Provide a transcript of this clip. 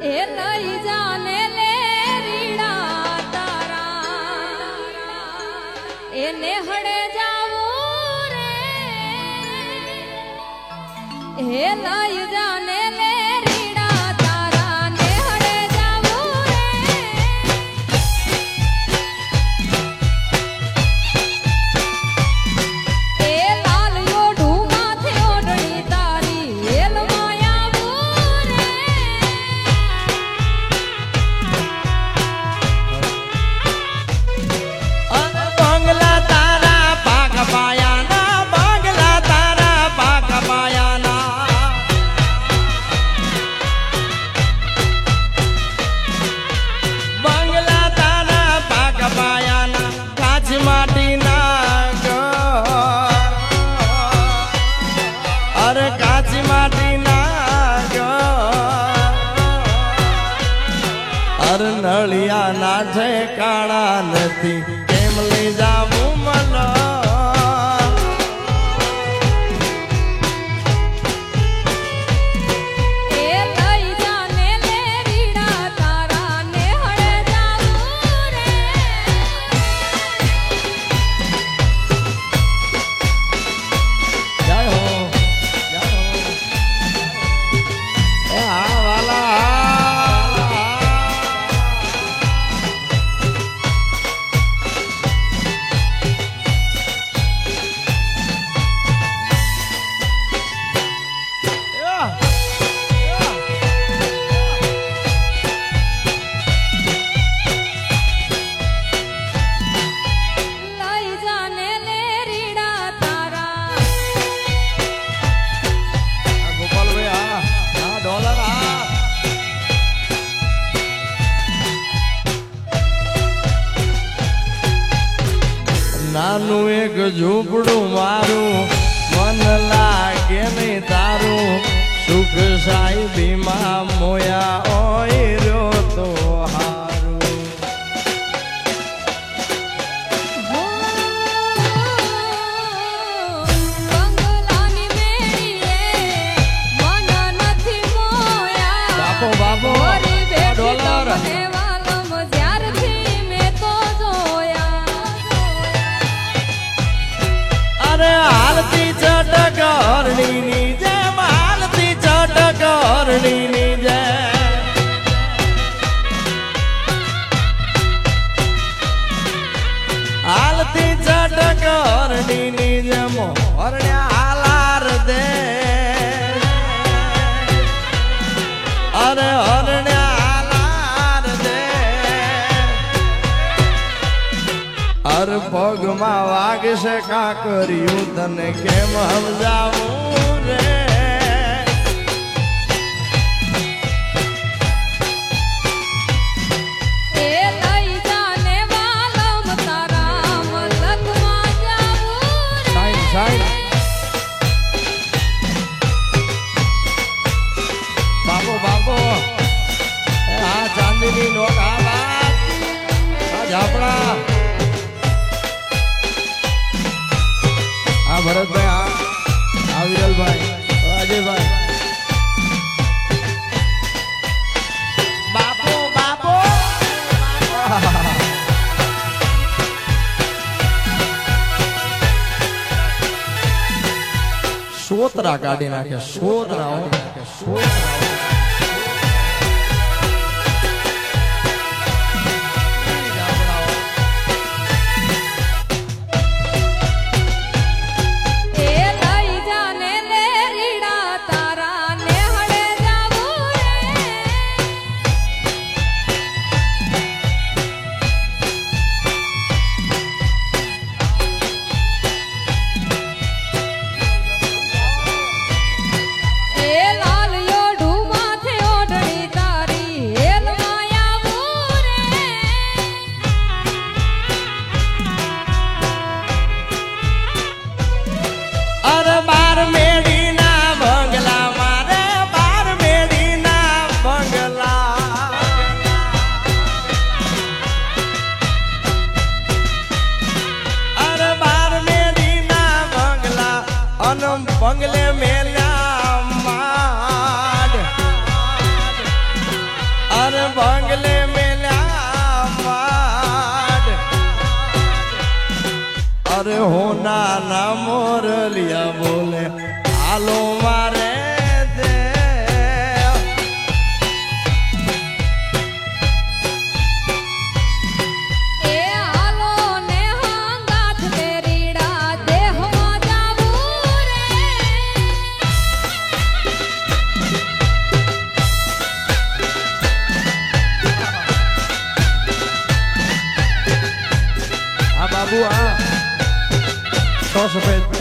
એ લઈ જાને લે રીડા તારા. એને હડે જાવું રે. એ લઈ જાને અરે કાચ માટીના ઘર. અર નળિયા ના ઠેકાણા નથી કેમ લઈ જાવું નાનું એક ઝૂંપડું મારું, મન લાગે નહીં તારું. સુખ સાહેબીમાં મોયા ઓય રહ્યો તો હારું હાલતી ચટક હરણીની જેમ હરણ્યા હાલાર દે. અર પગમાં વાગશે કાકર્યું, તને કેમ સમજાવું રે? ભરતભાઈ આ આ વિરલભાઈ આ અજયભાઈ બાપો બાપો સોતરા કાઢી નાખે સોતરા હો. સોતરા અરે હોના ના મોરલિયા બોલે હાલો મારે દે. એ હાલો ને